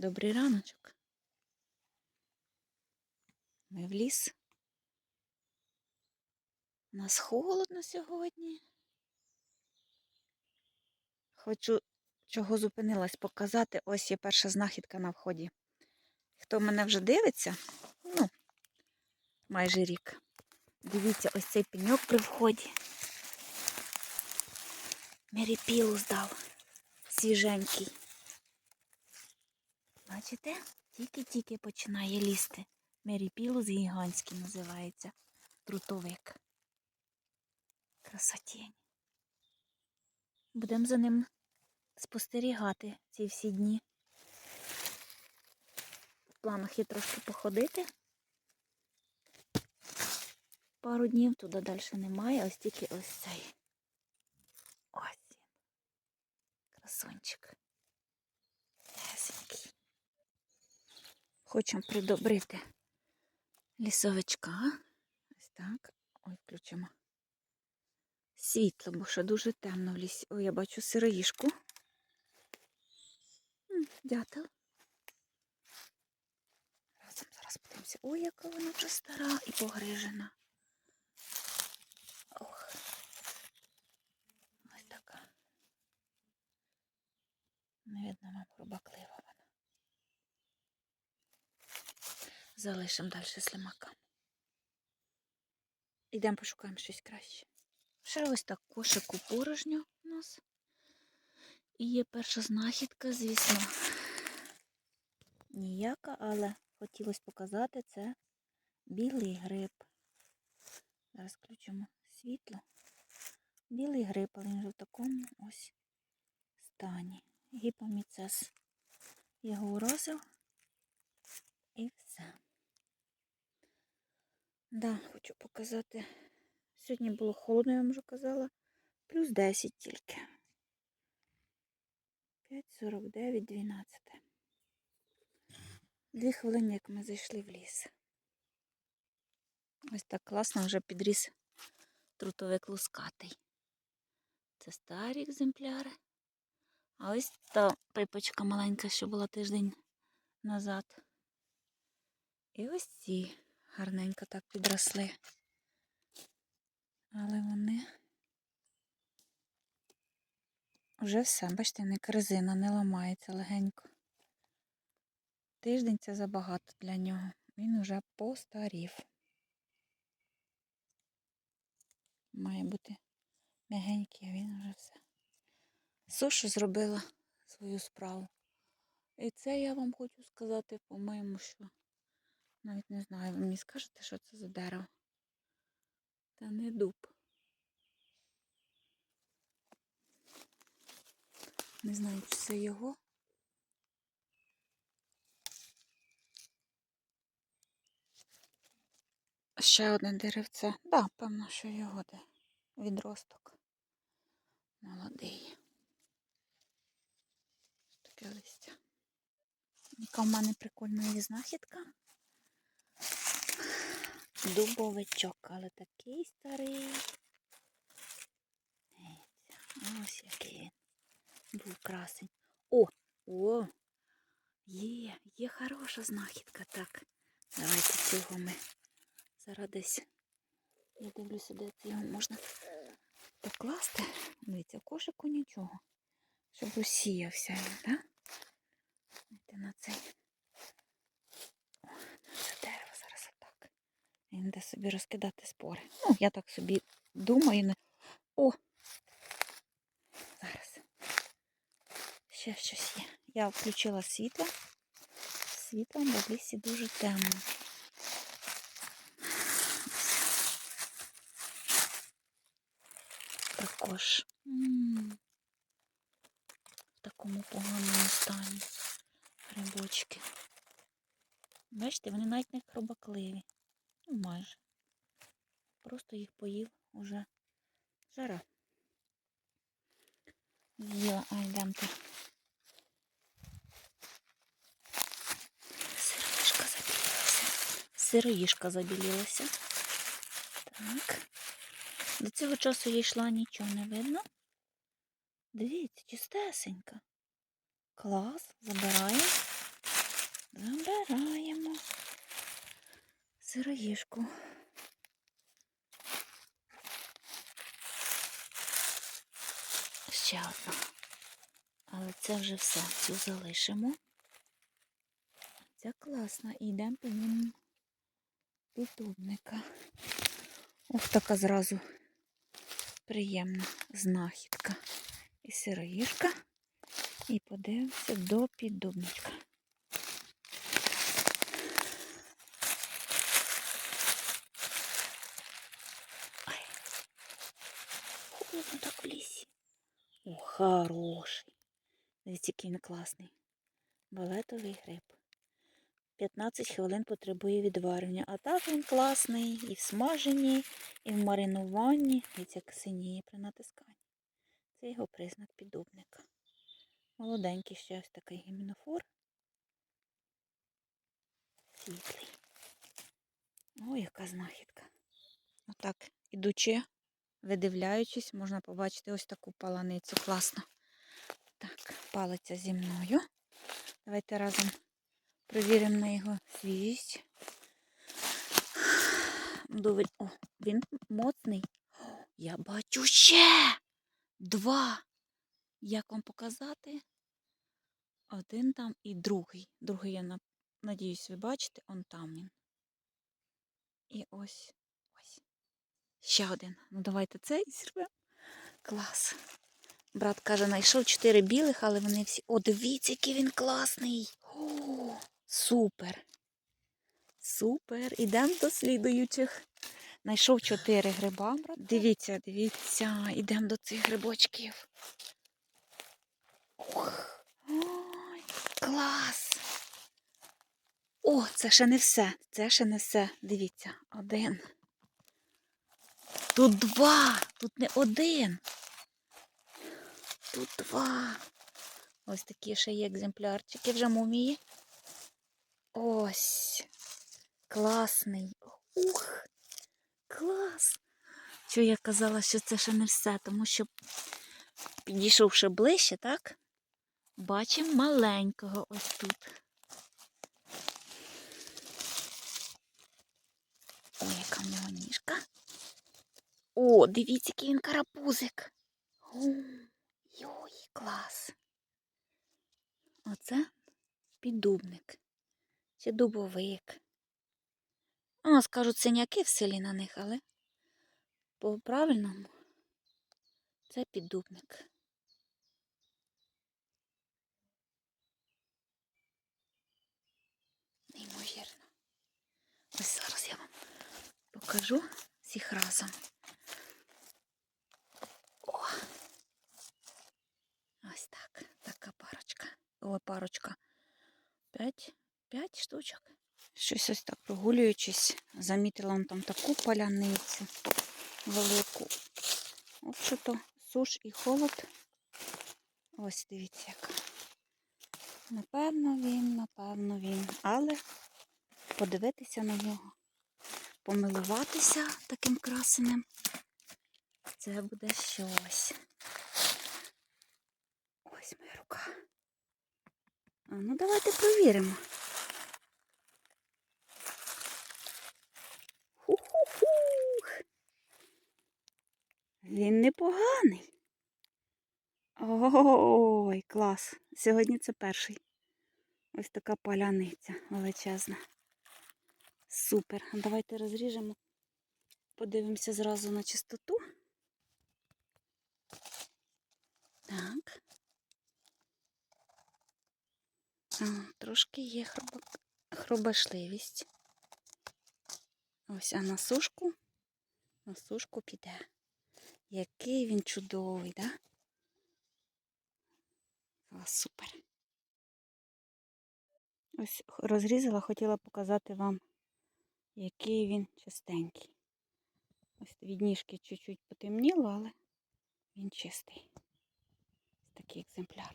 Добрий раночок. Ми в ліс. У нас холодно сьогодні. Хочу, чого зупинилась, показати. Ось є перша знахідка на вході. Хто мене вже дивиться, ну, майже рік. Дивіться, ось цей пеньок при вході. Меріпілу здав. Свіженький. Бачите? Тільки-тільки починає лізти. Меріпілус гігантський називається. Трутовик. Красотень. Будемо за ним спостерігати ці всі дні. В планах є трошки походити. Пару днів туди далі немає, ось тільки ось цей. Ось він. Красунчик. Хочемо придобрити лісовичка. Ось так. Ой, включимо. Світло, бо що дуже темно в лісі. Ой, я бачу сироїшку. Дятел. Разом зараз подивимося. Ой, яка вона вже стара і погрижена. Ох. Ось така. Не видно вам хробаклива вона. Залишимо далі слимака. Ідемо пошукаємо щось краще. Ще ось так кошику порожньо у нас. І є перша знахідка, звісно. Ніяка, але хотілося показати це білий гриб. Зараз включимо світло. Білий гриб, але він вже в такому ось стані. Гіпоміцес його уразив. І все. Да, хочу показати. Сьогодні було холодно, я вам вже казала. Плюс 10 тільки. 5.49, 12. Дві хвилини, як ми зайшли в ліс. Ось так класно вже підріс трутовик лускатий. Це старі екземпляри. А ось та пипочка маленька, що була тиждень назад. І ось ці гарненько так підросли. Але вони вже все, бачите, не корзина, не ламається легенько. Тиждень це забагато для нього. Він вже постарів. Має бути м'ягенький, а він вже все. Суша зробила свою справу. І це я вам хочу сказати, по-моєму, що навіть не знаю, ви мені скажете, що це за дерево. Та не дуб. Не знаю, чи це його. Ще одне деревце. Да, певно, що його де. Відросток. Молодий. Таке листя. Яка в мене прикольна знахідка. Дубовичок, але такий старий. Ось який. Був красень. О! О! Є, є хороша знахідка. Так. Давайте цього ми зараз десь. Я дивлюся, де його можна покласти. Дивіться, в кошику нічого. Щоб усіявся він, так? Давайте на цей. О, на це дерево зараз отак. Він собі розкидати спори. Ну, я так собі думаю. не- О! Зараз. Ще щось є. Я включила світло. Світло, бо в лісі дуже темно. Також в такому поганому стані грибочки. Бачите, вони навіть не хробакливі. Ну, майже. Просто їх поїв уже жара. З'їла, а. Сироїшка забілілася. Сироїшка забілілася. Так. До цього часу я йшла, нічого не видно. Дивіться, чистесенька. Клас, забираємо. збираємо сироїшку. Ще одна. Але це вже все. Цю залишимо. Ця класна. І йдемо по ньому піддубника. Ох, така зразу приємна знахідка. І сироїшка. І подивимося до піддубничка. Ай. Холодно так в лісі. О, хороший. Дивіться, який він класний. Балетовий гриб. 15 хвилин потребує відварення. А так він класний і в смаженні, і в маринуванні. Дивіться, як синіє при натисканні. Це його признак піддубника. Молоденький ще ось такий гімінофор. Світлий. Ой, яка знахідка. Отак, ідучи, видивляючись, можна побачити ось таку паланицю. Класно. Так, палиця зі мною. Давайте разом перевіримо на його свіжість. О, він моцний. Я бачу ще два. Як вам показати? Один там і другий. Другий, я на- надіюсь, ви бачите, он там він. І ось. Ще один. Ну давайте цей зірвемо. Клас. Брат каже, знайшов чотири білих, але вони всі. О, дивіться, який він класний. О, супер. Супер. Ідемо до слідуючих. Знайшов чотири гриба, брат. Дивіться, дивіться, ідемо до цих грибочків. Ох. Ой, клас. О, це ще не все. Це ще не все. Дивіться, один. Тут два. Тут не один. Тут два. Ось такі ще є екземплярчики вже мумії. Ось. Класний. Ух. Клас. Що я казала, що це ще не все, тому що підійшовши ближче, так? Бачимо маленького ось тут. Ой, яка в нього ніжка. О, дивіться, який він карапузик. Йой, клас. Оце піддубник. Чи дубовик. У нас кажуть синяки в селі на них, але по правильному це піддубник. Неймовірно. Ось зараз я вам покажу всіх разом. Ось так. Така парочка. О, парочка. П'ять. П'ять штучок. Щось ось так прогулюючись, замітила вон там таку паляницю велику. От що то суш і холод. Ось дивіться яка. Напевно він, напевно він. Але подивитися на нього, помилуватися таким красенем. Це буде щось. Ось моя рука. А, ну давайте провіримо. Ху-ху-хух. Він непоганий. Ой, клас. Сьогодні це перший. Ось така паляниця величезна. Супер. Давайте розріжемо. Подивимося зразу на чистоту. Так. Трошки є хруба... хрубашливість. Ось, а на сушку, на сушку піде. Який він чудовий, да? О, супер. Ось розрізала, хотіла показати вам, який він чистенький. Ось від ніжки чуть-чуть потемніло, але він чистий. Такий екземпляр.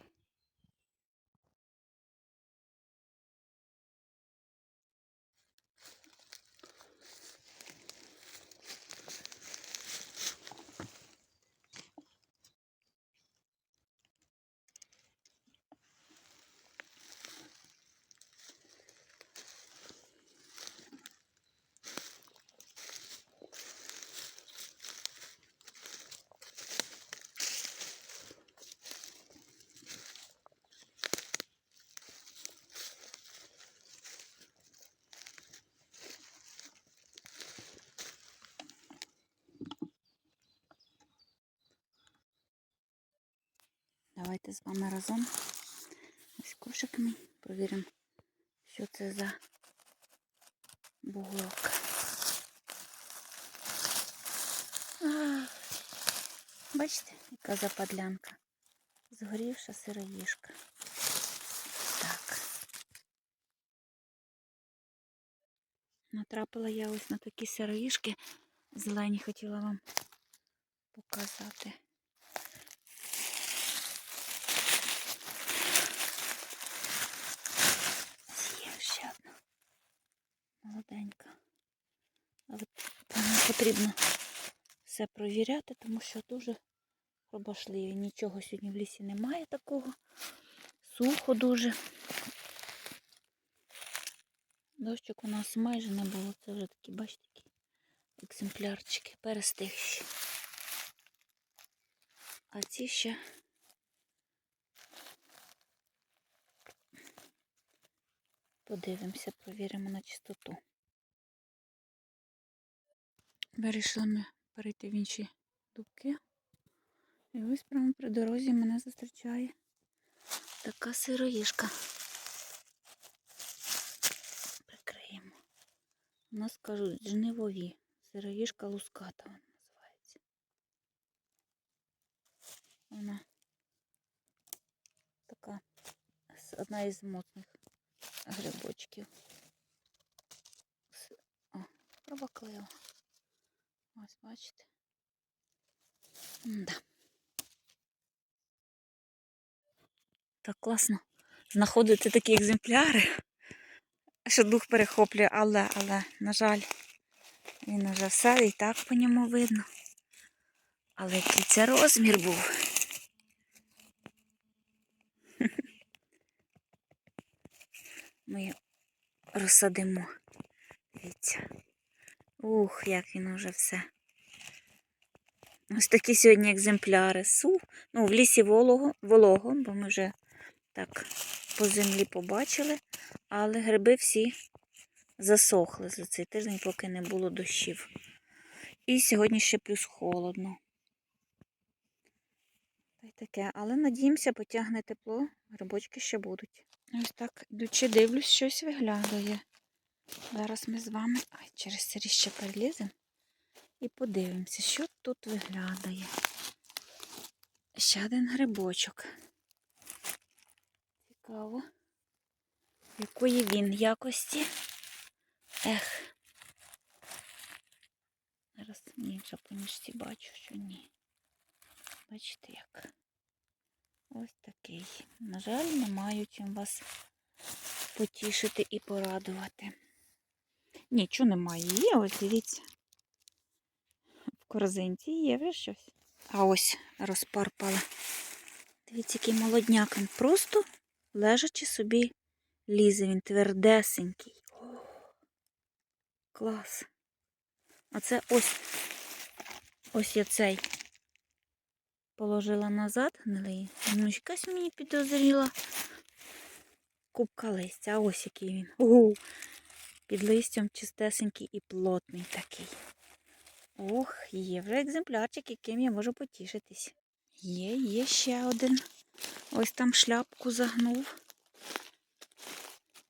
Давайте з вами разом. Ось кошик мій. Провіримо, що це за бугорок. А, Бачите, яка западлянка. Згорівша сироїжка. Так. Натрапила я ось на такі сироїжки. Зелені хотіла вам показати. Є ще одна. Молоденька. Але певно, потрібно все провіряти, тому що дуже пробашливі. Нічого сьогодні в лісі немає такого. Сухо дуже. Дощик у нас майже не було. Це вже такі, бачите, такі екземплярчики, перестигші. А ці ще подивимося, провіримо на чистоту. Вирішили ми перейти в інші дубки. І ось прямо при дорозі мене зустрічає така сироїшка. Прикриємо. У нас кажуть жнивові. Сироїшка луската вона називається. Вона така одна із моцних грибочків. О, пробаклива. Ось бачите. Да. Так класно знаходити такі екземпляри, що дух перехоплює, але, але, на жаль, він уже все і так по ньому видно. Але який це розмір був. Ми розсадимо. Дивіться. Ух, як він уже все. Ось такі сьогодні екземпляри. Су. Ну, в лісі волого, волого, бо ми вже так по землі побачили. Але гриби всі засохли за цей тиждень, поки не було дощів. І сьогодні ще плюс холодно. Та й таке. Але надіємося, потягне тепло, грибочки ще будуть. Ось так, йдучи, дивлюсь, щось виглядає. Зараз ми з вами ай, через сиріще переліземо і подивимося, що тут виглядає. Ще один грибочок. Цікаво, якої він якості. Ех. Зараз ні, вже бачу, що ні. Бачите як? Ось такий. На жаль, не маю чим вас потішити і порадувати. Нічого немає. Є, ось дивіться. В корзинці є вже щось. А ось розпарпала. Дивіться, який молодняк. Він просто лежачи собі лізе. Він твердесенький. О, клас. Оце ось ось я цей положила назад гнилий. Ну, якась мені підозріла кубка листя. А ось який він. Ого. Під листям чистесенький і плотний такий. Ох, є вже екземплярчик, яким я можу потішитись. Є, є ще один. Ось там шляпку загнув.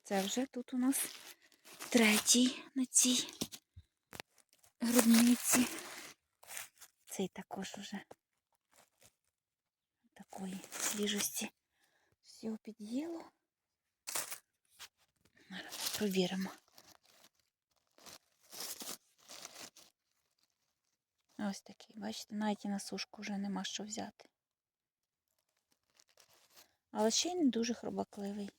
Це вже тут у нас третій на цій грудниці. Цей також вже такої свіжості. Все під'їло. Провіримо. Ось такий, бачите, навіть і на сушку вже нема що взяти. Але ще й не дуже хробакливий.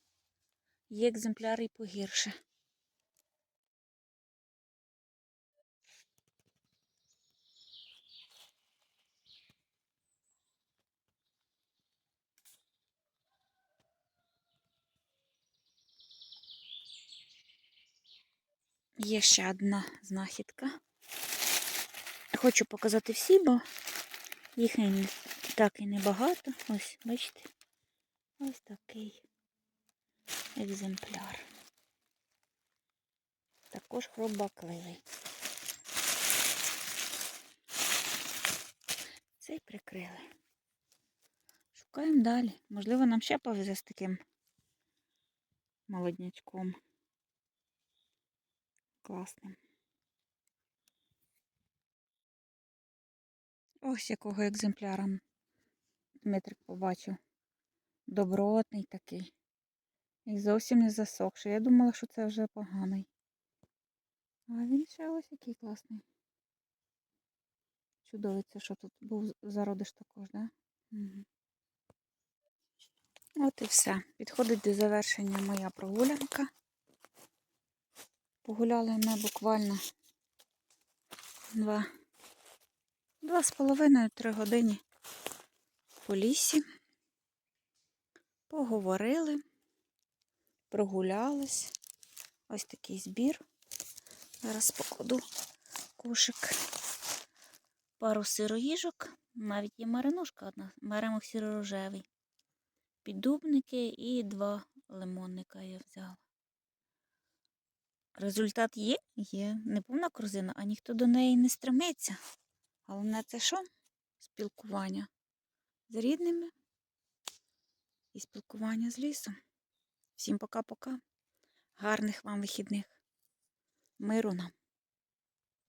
Є екземпляри і погірше. Є ще одна знахідка. Хочу показати всі, бо їх так і небагато. Ось, бачите? Ось такий екземпляр. Також хробакливий. Цей прикрили. Шукаємо далі. Можливо, нам ще повезе з таким молоднячком. Класним. Ось якого екземпляра Дмитрик побачив. Добротний такий. І зовсім не засохший. Я думала, що це вже поганий. А він ще ось який класний. Чудовий це, що тут був зародиш також, да? Угу. От і все. Підходить до завершення моя прогулянка. Погуляли ми буквально два, два з половиною три години по лісі. Поговорили, прогулялись. Ось такий збір. Зараз покладу кошик. Пару сироїжок, навіть є маринушка одна, беремо сіро-рожевий. Піддубники і два лимонника я взяла. Результат є? Є. Не повна корзина, а ніхто до неї не стремиться. Головне це що? Спілкування з рідними і спілкування з лісом. Всім пока-пока. Гарних вам вихідних. Миру нам.